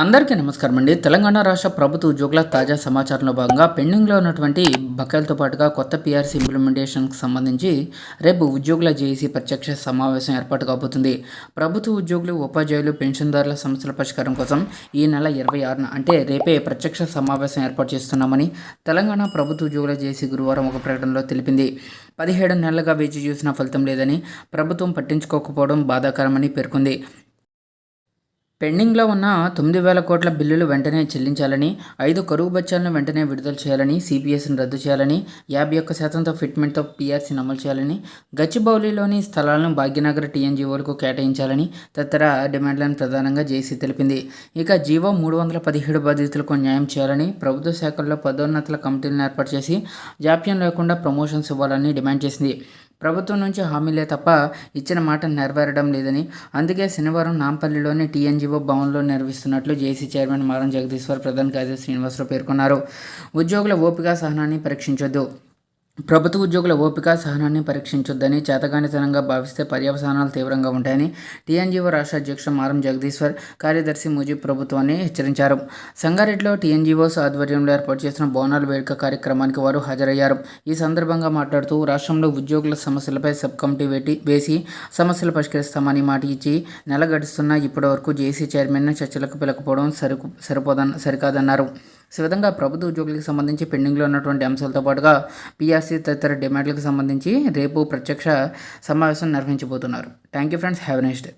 అందరికీ నమస్కారం అండి. తెలంగాణ రాష్ట్ర ప్రభుత్వ ఉద్యోగుల తాజా సమాచారంలో భాగంగా పెండింగ్లో ఉన్నటువంటి బకాయిలతో పాటుగా కొత్త పీఆర్సీ ఇంప్లిమెంటేషన్కి సంబంధించి రేపు ఉద్యోగుల జేఏసీ ప్రత్యక్ష సమావేశం ఏర్పాటు కాబోతుంది. ప్రభుత్వ ఉద్యోగులు ఉపాధ్యాయులు పెన్షన్దారుల సమస్యల పరిష్కారం కోసం ఈ నెల ఇరవై ఆరున అంటే రేపే ప్రత్యక్ష సమావేశం ఏర్పాటు చేస్తున్నామని తెలంగాణ ప్రభుత్వ ఉద్యోగుల జేఏసీ గురువారం ఒక ప్రకటనలో తెలిపింది. పదిహేడు నెలలుగా వేచి చూసిన ఫలితం లేదని ప్రభుత్వం పట్టించుకోకపోవడం బాధాకరమని పేర్కొంది. పెండింగ్లో ఉన్న తొమ్మిది వేల కోట్ల బిల్లులు వెంటనే చెల్లించాలని ఐదు కరువు బచ్చాలను వెంటనే విడుదల చేయాలని సిపిఎస్ని రద్దు చేయాలని యాభై ఒక్క శాతంతో ఫిట్మెంట్తో పీఆర్సీని అమలు చేయాలని గచ్చిబౌలిలోని స్థలాలను భాగ్యనగర్ టీఎన్జీఓలకు కేటాయించాలని తదితర డిమాండ్లను ప్రధానంగా జేసీ తెలిపింది. ఇక జీవో మూడు వందల పదిహేడు బాధితులకు న్యాయం చేయాలని ప్రభుత్వ శాఖల్లో పదోన్నతుల కమిటీలను ఏర్పాటు చేసి జాప్యం లేకుండా ప్రమోషన్స్ ఇవ్వాలని డిమాండ్ చేసింది. ప్రభుత్వం నుంచి హామీలే తప్ప ఇచ్చిన మాట నెరవేరడం లేదని. అందుకే శనివారం నాంపల్లిలోని టీఎన్జీఓ భవన్లో నిర్వహిస్తున్నట్లు జేసీ చైర్మన్ మారం జగదీశ్వర్ ప్రధాన కార్యదర్శి శ్రీనివాసరావు పేర్కొన్నారు. ఉద్యోగుల ఓపిక సహనాన్ని పరీక్షించొద్దు. ప్రభుత్వ ఉద్యోగుల ఓపిక సహనాన్ని పరీక్షించొద్దని చేతగానితనంగా భావిస్తే పర్యవసానాలు తీవ్రంగా ఉంటాయని టీఎన్జీఓ రాష్ట్ర అధ్యక్షుడు మారం జగదీశ్వర్ కార్యదర్శి ముజీబ్ ప్రభుత్వాన్ని హెచ్చరించారు. సంగారెడ్డిలో టీఎన్జీఓస్ ఆధ్వర్యంలో ఏర్పాటు చేసిన బోనాల వేడుక కార్యక్రమానికి వారు హాజరయ్యారు. ఈ సందర్భంగా మాట్లాడుతూ రాష్ట్రంలో ఉద్యోగుల సమస్యలపై సబ్ కమిటీ వేటి వేసి సమస్యలు పరిష్కరిస్తామని మాట ఇచ్చి నెల గడుస్తున్నా ఇప్పటివరకు జేసీ చైర్మన్ చర్చలకు పిలకపోవడం సరికు సరిపోదన్న సరికాదన్నారు. ఈ విధంగా ప్రభుత్వ ఉద్యోగులకు సంబంధించి పెండింగ్లో ఉన్నటువంటి అంశాలతో పాటుగా పీఆర్సీ తదితర డిమాండ్లకు సంబంధించి రేపు ప్రత్యక్ష సమావేశం నిర్వహించబోతున్నారు. Thank you friends. Have next day.